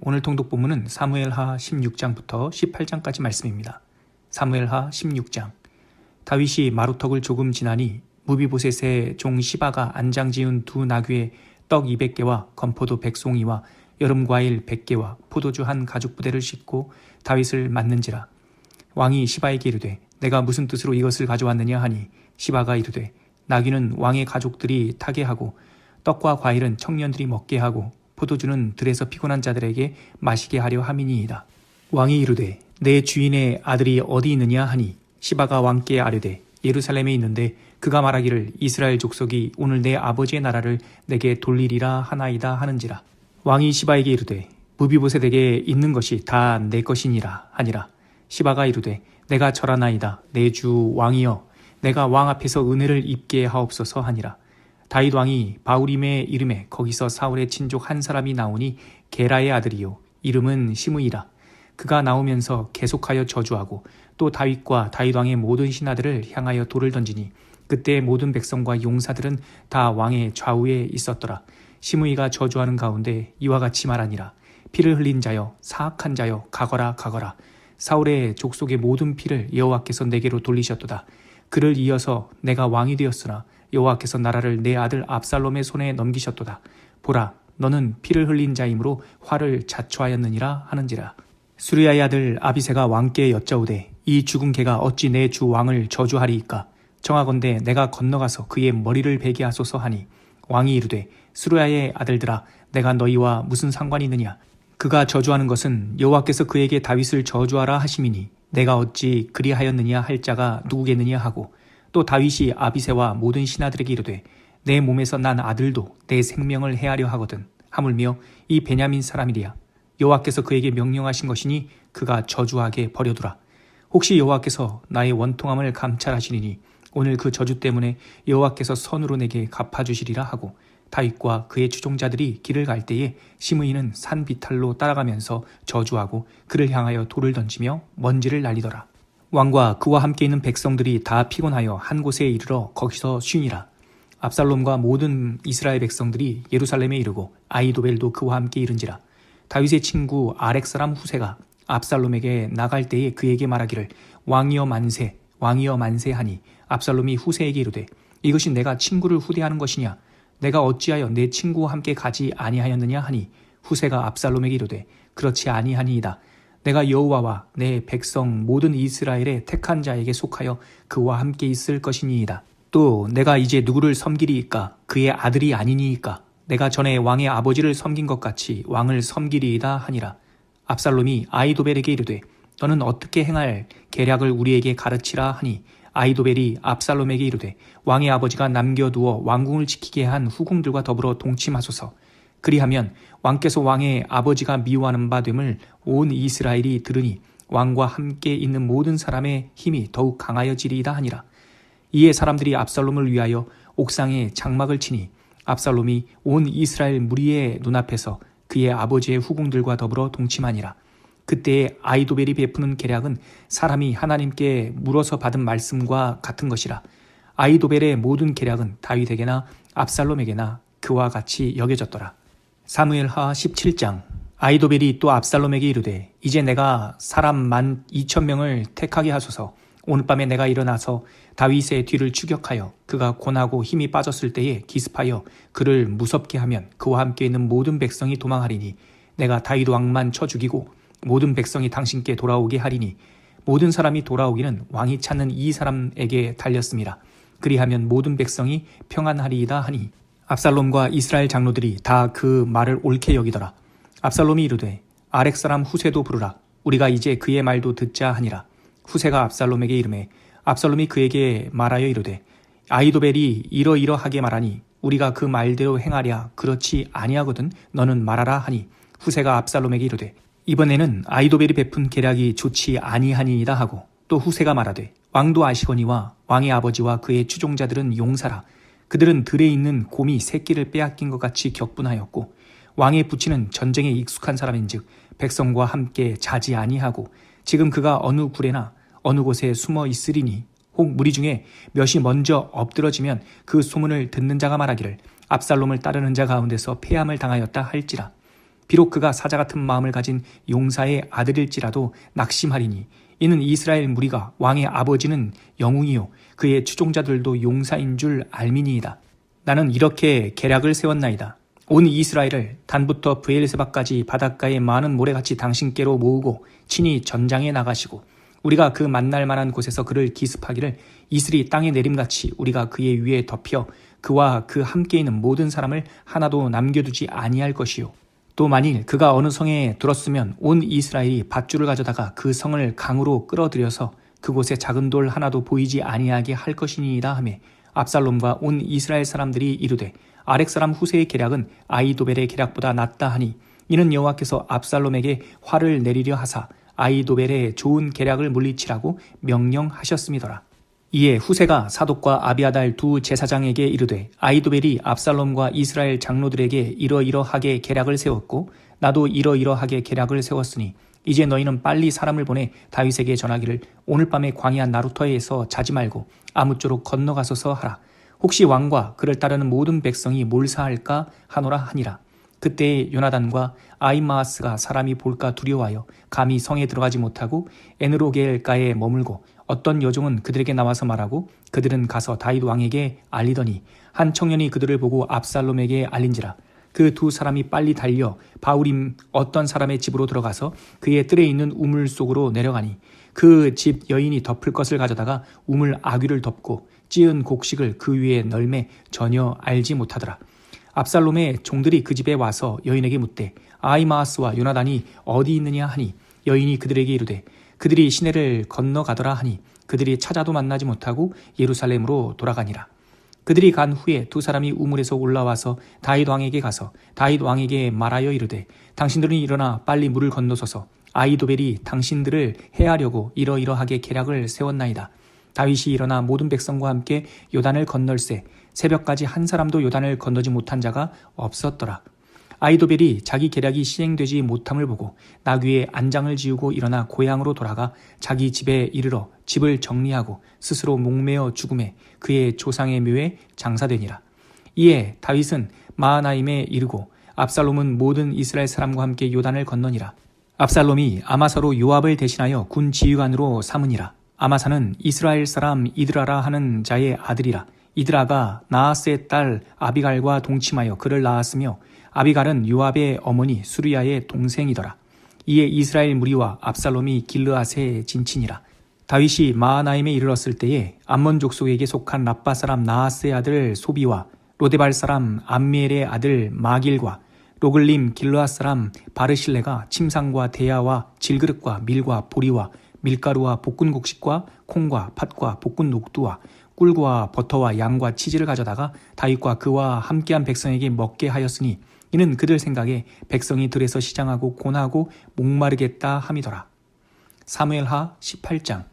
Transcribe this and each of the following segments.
오늘 통독 본문은 사무엘하 16장부터 18장까지 말씀입니다. 사무엘하 16장 다윗이 마루턱을 조금 지나니 무비보셋의 종 시바가 안장 지은 두 나귀에 떡 200개와 건포도 100송이와 여름 과일 100개와 포도주 한 가죽 부대를 싣고 다윗을 맞는지라 왕이 시바에게 이르되 내가 무슨 뜻으로 이것을 가져왔느냐 하니 시바가 이르되 나귀는 왕의 가족들이 타게 하고 떡과 과일은 청년들이 먹게 하고 포도주는 들에서 피곤한 자들에게 마시게 하려 함이니이다. 왕이 이르되 내 주인의 아들이 어디 있느냐 하니 시바가 왕께 아뢰되 예루살렘에 있는데 그가 말하기를 이스라엘 족속이 오늘 내 아버지의 나라를 내게 돌리리라 하나이다 하는지라. 왕이 시바에게 이르되 무비보셋에게 있는 것이 다 내 것이니라 하니라. 시바가 이르되 내가 절하나이다. 내 주 왕이여 내가 왕 앞에서 은혜를 입게 하옵소서 하니라 다윗 왕이 바울임의 이름에 거기서 사울의 친족 한 사람이 나오니 게라의 아들이요. 이름은 시므이라. 그가 나오면서 계속하여 저주하고 또 다윗과 다윗 왕의 모든 신하들을 향하여 돌을 던지니 그때 모든 백성과 용사들은 다 왕의 좌우에 있었더라. 시므이가 저주하는 가운데 이와 같이 말하니라. 피를 흘린 자여 사악한 자여 가거라 가거라. 사울의 족속의 모든 피를 여호와께서 내게로 돌리셨도다. 그를 이어서 내가 왕이 되었으나 여호와께서 나라를 내 아들 압살롬의 손에 넘기셨도다. 보라, 너는 피를 흘린 자이므로 화를 자초하였느니라 하는지라. 수리아의 아들 아비세가 왕께 여짜오되 이 죽은 개가 어찌 내 주 왕을 저주하리이까? 정하건대 내가 건너가서 그의 머리를 베게 하소서 하니 왕이 이르되 수리아의 아들들아 내가 너희와 무슨 상관이 있느냐? 그가 저주하는 것은 여호와께서 그에게 다윗을 저주하라 하심이니 내가 어찌 그리하였느냐 할 자가 누구겠느냐 하고 또 다윗이 아비세와 모든 신하들에게 이르되 내 몸에서 난 아들도 내 생명을 해하려 하거든 하물며 이 베냐민 사람이리야 여호와께서 그에게 명령하신 것이니 그가 저주하게 버려두라. 혹시 여호와께서 나의 원통함을 감찰하시리니 오늘 그 저주 때문에 여호와께서 선으로 내게 갚아주시리라 하고 다윗과 그의 추종자들이 길을 갈 때에 시므이는 산 비탈로 따라가면서 저주하고 그를 향하여 돌을 던지며 먼지를 날리더라 왕과 그와 함께 있는 백성들이 다 피곤하여 한 곳에 이르러 거기서 쉬니라. 압살롬과 모든 이스라엘 백성들이 예루살렘에 이르고 아이도벨도 그와 함께 이른지라. 다윗의 친구 아렉 사람 후세가 압살롬에게 나갈 때에 그에게 말하기를 왕이여 만세, 왕이여 만세 하니 압살롬이 후세에게 이르되 이것이 내가 친구를 후대하는 것이냐? 내가 어찌하여 내 친구와 함께 가지 아니하였느냐 하니 후세가 압살롬에게 이르되 그렇지 아니하니이다. 내가 여호와와 내 백성 모든 이스라엘의 택한 자에게 속하여 그와 함께 있을 것이니이다. 또 내가 이제 누구를 섬기리이까 그의 아들이 아니니이까 내가 전에 왕의 아버지를 섬긴 것 같이 왕을 섬기리이다 하니라. 압살롬이 아이도벨에게 이르되 너는 어떻게 행할 계략을 우리에게 가르치라 하니 아이도벨이 압살롬에게 이르되 왕의 아버지가 남겨두어 왕궁을 지키게 한 후궁들과 더불어 동침하소서 그리하면 왕께서 왕의 아버지가 미워하는 바 됨을 온 이스라엘이 들으니 왕과 함께 있는 모든 사람의 힘이 더욱 강하여지리이다 하니라. 이에 사람들이 압살롬을 위하여 옥상에 장막을 치니 압살롬이 온 이스라엘 무리의 눈앞에서 그의 아버지의 후궁들과 더불어 동침하니라. 그때에 아이도벨이 베푸는 계략은 사람이 하나님께 물어서 받은 말씀과 같은 것이라. 아이도벨의 모든 계략은 다윗에게나 압살롬에게나 그와 같이 여겨졌더라. 사무엘하 17장 아이도벨이 또 압살롬에게 이르되 이제 내가 사람 만 2천 명을 택하게 하소서 오늘 밤에 내가 일어나서 다윗의 뒤를 추격하여 그가 고나고 힘이 빠졌을 때에 기습하여 그를 무섭게 하면 그와 함께 있는 모든 백성이 도망하리니 내가 다윗 왕만 쳐 죽이고 모든 백성이 당신께 돌아오게 하리니 모든 사람이 돌아오기는 왕이 찾는 이 사람에게 달렸습니다. 그리하면 모든 백성이 평안하리이다 하니 압살롬과 이스라엘 장로들이 다 그 말을 옳게 여기더라. 압살롬이 이르되 아렉 사람 후세도 부르라. 우리가 이제 그의 말도 듣자 하니라. 후세가 압살롬에게 이름해 압살롬이 그에게 말하여 이르되 아이도벨이 이러이러하게 말하니 우리가 그 말대로 행하랴 그렇지 아니하거든 너는 말하라 하니 후세가 압살롬에게 이르되 이번에는 아이도벨이 베푼 계략이 좋지 아니하니이다 하고 또 후세가 말하되 왕도 아시거니와 왕의 아버지와 그의 추종자들은 용사라 그들은 들에 있는 곰이 새끼를 빼앗긴 것 같이 격분하였고 왕의 부치는 전쟁에 익숙한 사람인즉 백성과 함께 자지 아니하고 지금 그가 어느 굴에나 어느 곳에 숨어 있으리니 혹 무리 중에 몇이 먼저 엎드러지면 그 소문을 듣는 자가 말하기를 압살롬을 따르는 자 가운데서 폐함을 당하였다 할지라. 비록 그가 사자 같은 마음을 가진 용사의 아들일지라도 낙심하리니 이는 이스라엘 무리가 왕의 아버지는 영웅이요 그의 추종자들도 용사인 줄 알미니이다. 나는 이렇게 계략을 세웠나이다. 온 이스라엘을 단부터 브엘세바까지 바닷가의 많은 모래같이 당신께로 모으고 친히 전장에 나가시고 우리가 그 만날 만한 곳에서 그를 기습하기를 이슬이 땅에 내림같이 우리가 그의 위에 덮여 그와 그 함께 있는 모든 사람을 하나도 남겨두지 아니할 것이요. 또 만일 그가 어느 성에 들었으면 온 이스라엘이 밧줄을 가져다가 그 성을 강으로 끌어들여서 그곳에 작은 돌 하나도 보이지 아니하게 할 것이니이다 하매 압살롬과 온 이스라엘 사람들이 이르되 아렉 사람 후세의 계략은 아이도벨의 계략보다 낫다 하니 이는 여호와께서 압살롬에게 화를 내리려 하사 아이도벨의 좋은 계략을 물리치라고 명령하셨음이더라. 이에 후세가 사독과 아비아달 두 제사장에게 이르되 아이도벨이 압살롬과 이스라엘 장로들에게 이러이러하게 계략을 세웠고 나도 이러이러하게 계략을 세웠으니 이제 너희는 빨리 사람을 보내 다윗에게 전하기를 오늘 밤에 광야 나루터에서 자지 말고 아무쪼록 건너가소서 하라. 혹시 왕과 그를 따르는 모든 백성이 몰사할까 하노라 하니라. 그때 요나단과 아이마아스가 사람이 볼까 두려워하여 감히 성에 들어가지 못하고 에느로겔가에 머물고 어떤 여종은 그들에게 나와서 말하고 그들은 가서 다윗 왕에게 알리더니 한 청년이 그들을 보고 압살롬에게 알린지라 그 두 사람이 빨리 달려 바울임 어떤 사람의 집으로 들어가서 그의 뜰에 있는 우물 속으로 내려가니 그 집 여인이 덮을 것을 가져다가 우물 아귀를 덮고 찌은 곡식을 그 위에 널매 전혀 알지 못하더라. 압살롬의 종들이 그 집에 와서 여인에게 묻되 아이마아스와 요나단이 어디 있느냐 하니 여인이 그들에게 이르되 그들이 시내를 건너가더라 하니 그들이 찾아도 만나지 못하고 예루살렘으로 돌아가니라. 그들이 간 후에 두 사람이 우물에서 올라와서 다윗 왕에게 가서 다윗 왕에게 말하여 이르되 당신들은 일어나 빨리 물을 건너서서 아이도벨이 당신들을 해하려고 이러이러하게 계략을 세웠나이다. 다윗이 일어나 모든 백성과 함께 요단을 건널세 새벽까지 한 사람도 요단을 건너지 못한 자가 없었더라. 아이도벨이 자기 계략이 시행되지 못함을 보고 나귀에 안장을 지우고 일어나 고향으로 돌아가 자기 집에 이르러 집을 정리하고 스스로 목매어 죽음에 그의 조상의 묘에 장사되니라. 이에 다윗은 마하나임에 이르고 압살롬은 모든 이스라엘 사람과 함께 요단을 건너니라. 압살롬이 아마사로 요압을 대신하여 군 지휘관으로 삼으니라. 아마사는 이스라엘 사람 이드라라 하는 자의 아들이라. 이드라가 나하스의 딸 아비갈과 동침하여 그를 낳았으며 아비갈은 요압의 어머니 수리아의 동생이더라. 이에 이스라엘 무리와 압살롬이 길르앗에 진친이라. 다윗이 마하나임에 이르렀을 때에 암몬 족속에게 속한 라빠 사람 나하스의 아들 소비와 로데발 사람 암미엘의 아들 마길과 로글림 길르앗 사람 바르실레가 침상과 대야와 질그릇과 밀과 보리와 밀가루와 볶은 곡식과 콩과 팥과 볶은 녹두와 꿀과 버터와 양과 치즈를 가져다가 다윗과 그와 함께한 백성에게 먹게 하였으니 이는 그들 생각에 백성이 들에서 시장하고 고나고 목마르겠다 함이더라. 사무엘하 18장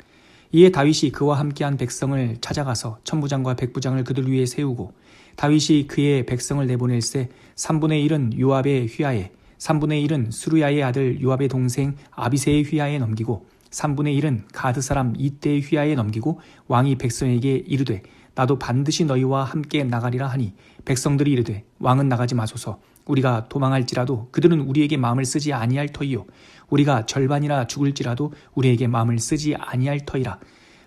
이에 다윗이 그와 함께한 백성을 찾아가서 천부장과 백부장을 그들 위에 세우고 다윗이 그의 백성을 내보낼세 3분의 1은 요압의 휘하에 3분의 1은 수루야의 아들 요압의 동생 아비세의 휘하에 넘기고 3분의 1은 가드 사람 이때의 휘하에 넘기고 왕이 백성에게 이르되 나도 반드시 너희와 함께 나가리라 하니 백성들이 이르되 왕은 나가지 마소서. 우리가 도망할지라도 그들은 우리에게 마음을 쓰지 아니할 터이요. 우리가 절반이나 죽을지라도 우리에게 마음을 쓰지 아니할 터이라.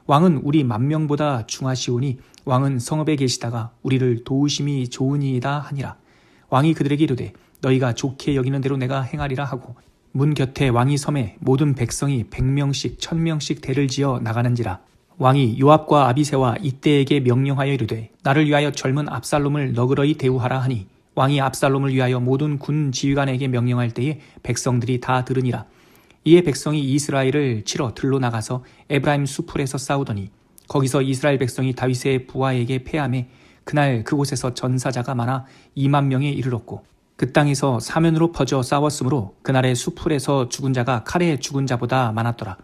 왕은 우리 만명보다 중하시오니 왕은 성읍에 계시다가 우리를 도우심이 좋으니이다 하니라. 왕이 그들에게 이르되 너희가 좋게 여기는 대로 내가 행하리라 하고 문 곁에 왕이 섬에 모든 백성이 백명씩 천명씩 대를 지어 나가는지라 왕이 요압과 아비세와 이때에게 명령하여 이르되 나를 위하여 젊은 압살롬을 너그러이 대우하라 하니 왕이 압살롬을 위하여 모든 군 지휘관에게 명령할 때에 백성들이 다 들으니라 이에 백성이 이스라엘을 치러 들로 나가서 에브라임 수풀에서 싸우더니 거기서 이스라엘 백성이 다윗의 부하에게 패함에 그날 그곳에서 전사자가 많아 2만 명에 이르렀고 그 땅에서 사면으로 퍼져 싸웠으므로 그날의 수풀에서 죽은 자가 칼에 죽은 자보다 많았더라.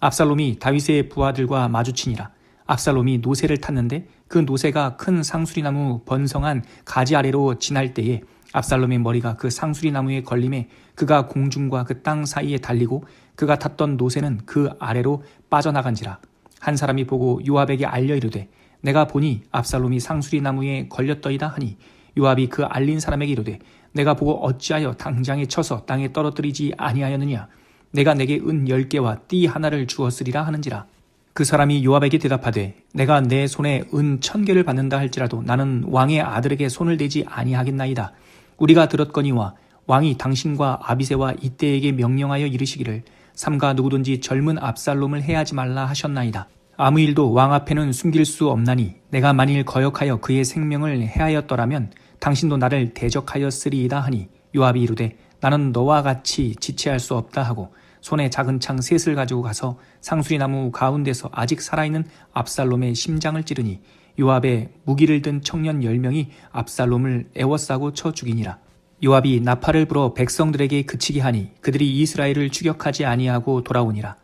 압살롬이 다윗의 부하들과 마주치니라. 압살롬이 노새를 탔는데 그 노새가 큰 상수리나무 번성한 가지 아래로 지날 때에 압살롬의 머리가 그 상수리나무에 걸림에 그가 공중과 그 땅 사이에 달리고 그가 탔던 노새는 그 아래로 빠져나간지라. 한 사람이 보고 요압에게 알려 이르되 내가 보니 압살롬이 상수리나무에 걸렸더이다 하니 요압이 그 알린 사람에게 이르되 내가 보고 어찌하여 당장에 쳐서 땅에 떨어뜨리지 아니하였느냐 내가 내게 은열 개와 띠 하나를 주었으리라 하는지라. 그 사람이 요압에게 대답하되 내가 내 손에 은천 개를 받는다 할지라도 나는 왕의 아들에게 손을 대지 아니하겠나이다. 우리가 들었거니와 왕이 당신과 아비세와 이때에게 명령하여 이르시기를 삼가 누구든지 젊은 압살롬을 해하지 말라 하셨나이다. 아무 일도 왕 앞에는 숨길 수 없나니 내가 만일 거역하여 그의 생명을 해하였더라면 당신도 나를 대적하였으리이다 하니 요압이 이르되 나는 너와 같이 지체할 수 없다 하고 손에 작은 창 셋을 가지고 가서 상수리 나무 가운데서 아직 살아있는 압살롬의 심장을 찌르니 요압의 무기를 든 청년 열명이 압살롬을 애워싸고 쳐 죽이니라. 요압이 나팔을 불어 백성들에게 그치게 하니 그들이 이스라엘을 추격하지 아니하고 돌아오니라.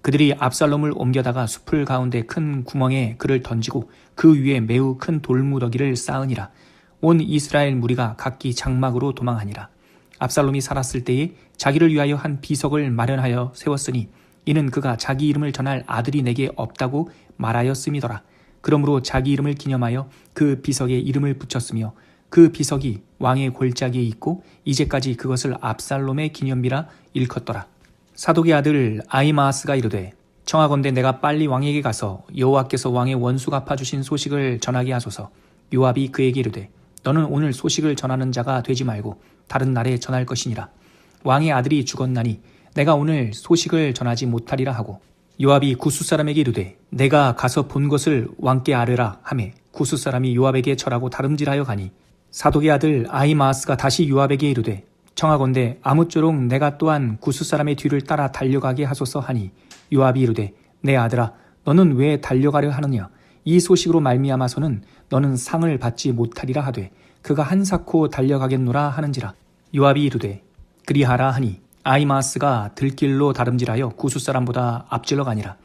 그들이 압살롬을 옮겨다가 숲을 가운데 큰 구멍에 그를 던지고 그 위에 매우 큰 돌무더기를 쌓으니라. 온 이스라엘 무리가 각기 장막으로 도망하니라. 압살롬이 살았을 때에 자기를 위하여 한 비석을 마련하여 세웠으니 이는 그가 자기 이름을 전할 아들이 내게 없다고 말하였음이더라. 그러므로 자기 이름을 기념하여 그 비석에 이름을 붙였으며 그 비석이 왕의 골짜기에 있고 이제까지 그것을 압살롬의 기념비라 일컫더라. 사독의 아들 아이마스가 이르되 청하건대 내가 빨리 왕에게 가서 여호와께서 왕의 원수 갚아주신 소식을 전하게 하소서. 요압이 그에게 이르되 너는 오늘 소식을 전하는 자가 되지 말고 다른 날에 전할 것이니라. 왕의 아들이 죽었나니 내가 오늘 소식을 전하지 못하리라 하고 요압이 구스 사람에게 이르되 내가 가서 본 것을 왕께 아뢰라 하매 구스 사람이 요압에게 절하고 다름질하여 가니 사독의 아들 아이마스가 다시 요압에게 이르되 청하건대 아무쪼록 내가 또한 구스 사람의 뒤를 따라 달려가게 하소서 하니 요압이 이르되 내 아들아 너는 왜 달려가려 하느냐 이 소식으로 말미암아서는 너는 상을 받지 못하리라 하되 그가 한사코 달려가겠노라 하는지라. 요압이 이르되 그리하라 하니 아이마스가 들길로 다름질하여 구수 사람보다 앞질러 가니라.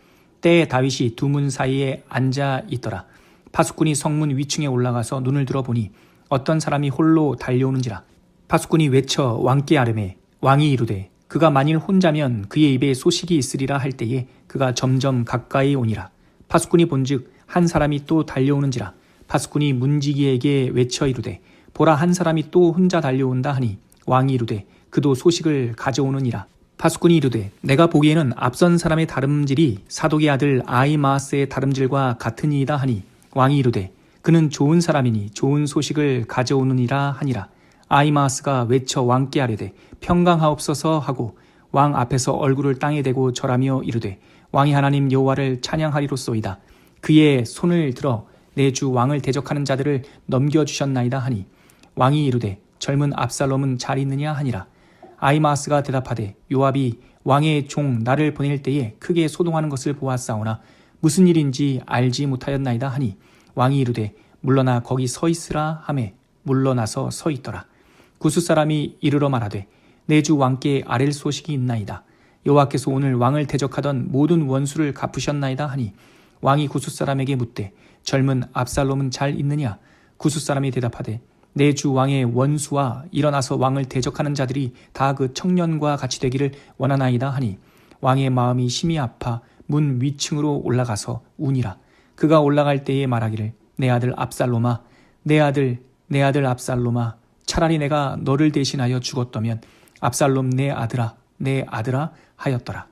때에 다윗이 두 문 사이에 앉아 있더라. 파수꾼이 성문 위층에 올라가서 눈을 들어보니 어떤 사람이 홀로 달려오는지라. 파수꾼이 외쳐 왕께 아뢰매 왕이 이르되 그가 만일 혼자면 그의 입에 소식이 있으리라 할 때에 그가 점점 가까이 오니라. 파수꾼이 본즉 한 사람이 또 달려오는지라 파수꾼이 문지기에게 외쳐 이르되 보라 한 사람이 또 혼자 달려온다 하니 왕이 이르되 그도 소식을 가져오느니라. 파수꾼이 이르되 내가 보기에는 앞선 사람의 다름질이 사독의 아들 아이마스의 다름질과 같으니이다 하니 왕이 이르되 그는 좋은 사람이니 좋은 소식을 가져오느니라 하니라. 아이마스가 외쳐 왕께 아뢰되 평강하옵소서 하고 왕 앞에서 얼굴을 땅에 대고 절하며 이르되 왕이 하나님 여호와를 찬양하리로소이다 그의 손을 들어 내 주 왕을 대적하는 자들을 넘겨주셨나이다 하니 왕이 이르되 젊은 압살롬은 잘 있느냐 하니라. 아이마스가 대답하되 요압이 왕의 종 나를 보낼 때에 크게 소동하는 것을 보았사오나 무슨 일인지 알지 못하였나이다 하니 왕이 이르되 물러나 거기 서 있으라 하매 물러나서 서 있더라. 구스 사람이 이르러 말하되 내 주 왕께 아랠 소식이 있나이다. 여호와께서 오늘 왕을 대적하던 모든 원수를 갚으셨나이다 하니 왕이 구스 사람에게 묻되 젊은 압살롬은 잘 있느냐? 구스 사람이 대답하되 내 주 왕의 원수와 일어나서 왕을 대적하는 자들이 다 그 청년과 같이 되기를 원하나이다 하니 왕의 마음이 심히 아파 문 위층으로 올라가서 우니라. 그가 올라갈 때에 말하기를 내 아들 압살롬아 내 아들 내 아들 압살롬아 차라리 내가 너를 대신하여 죽었더면 압살롬 내 아들아 내 아들아 하였더라